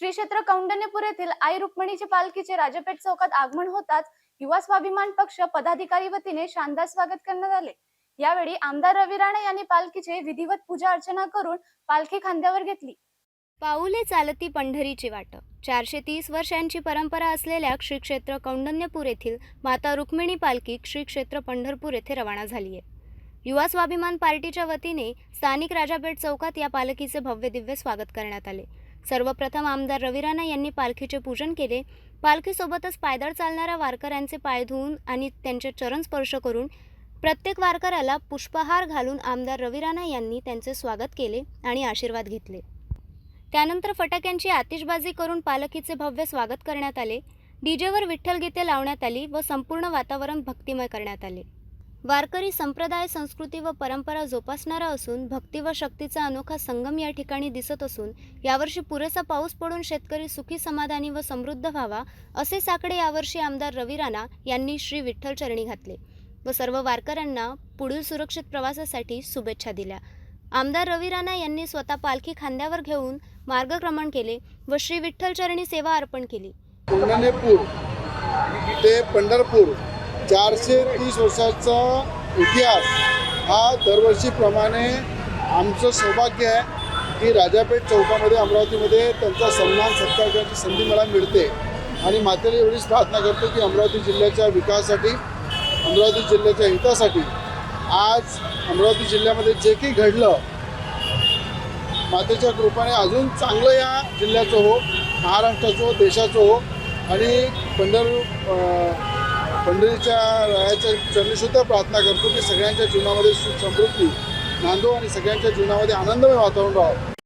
श्री क्षेत्र कौंडण्यपूर येथील आई रुक्मिणीची पालखीचे राजपेठ चौकात आगमन होताच युवा स्वाभिमान पक्ष पदाधिकारी वतीने शानदार स्वागत करण्यात आले. यावेळी आमदार रवी राणे यांनी पालखीचे विधिवत पूजा अर्चना करून पालखी खांद्यावर घेतली. पाऊले चालती पंढरीची वाट. चारशे तीस वर्षांची परंपरा असलेल्या श्री क्षेत्र कौंडण्यपूर येथील माता रुक्मिणी पालखी श्री क्षेत्र पंढरपूर येथे रवाना झाली आहे. युवा स्वाभिमान पार्टीच्या वतीने स्थानिक राजापेठ चौकात या पालखीचे भव्य दिव्य स्वागत करण्यात आले. सर्वप्रथम आमदार रवी राणा यांनी पालखीचे पूजन केले. पालखीसोबतच पायदळ चालणाऱ्या वारकऱ्यांचे पाय धुवून आणि त्यांचे चरण स्पर्श करून प्रत्येक वारकऱ्याला पुष्पहार घालून आमदार रवी राणा यांनी त्यांचे स्वागत केले आणि आशीर्वाद घेतले. त्यानंतर फटाक्यांची आतिषबाजी करून पालखीचे भव्य स्वागत करण्यात आले. डीजेवर विठ्ठल गीते लावण्यात आली व संपूर्ण वातावरण भक्तिमय करण्यात आले. वारकरी संप्रदाय संस्कृती व परंपरा जोपासणारा असून भक्ती व शक्तीचा अनोखा संगम या ठिकाणी दिसत असून यावर्षी पुरेसा पाऊस पडून शेतकरी सुखी समाधानी व समृद्ध व्हावा असे साकडे यावर्षी आमदार रवी राणा यांनी श्री विठ्ठल चरणी घातले व सर्व वारकऱ्यांना पुढील सुरक्षित प्रवासासाठी शुभेच्छा दिल्या. आमदार रवी राणा यांनी स्वतः पालखी खांद्यावर घेऊन मार्गक्रमण केले व श्री विठ्ठल चरणी सेवा अर्पण केली. ते पंढरपूर चारशे तीस वर्षाचा इतिहास हा दरवर्षीप्रमाणे आमचं सौभाग्य आहे की राजापेठ चौकामध्ये अमरावतीमध्ये त्यांचा सन्मान सत्कार करण्याची संधी मला मिळते. आणि मातेला एवढीच प्रार्थना करतो की अमरावती जिल्ह्याच्या विकासासाठी अमरावती जिल्ह्याच्या हितासाठी आज अमरावती जिल्ह्यामध्ये जे काही घडलं मातेच्या कृपाने अजून चांगलं या जिल्ह्याचं हो महाराष्ट्राचं हो देशाचं हो. आणि पंढर पंढरीच्या रायाच्या चरणीसुद्धा प्रार्थना करतो की सगळ्यांच्या जीवनामध्ये सुख समृद्धी नांदो आणि सगळ्यांच्या जीवनामध्ये आनंदमय वातावरण राहावं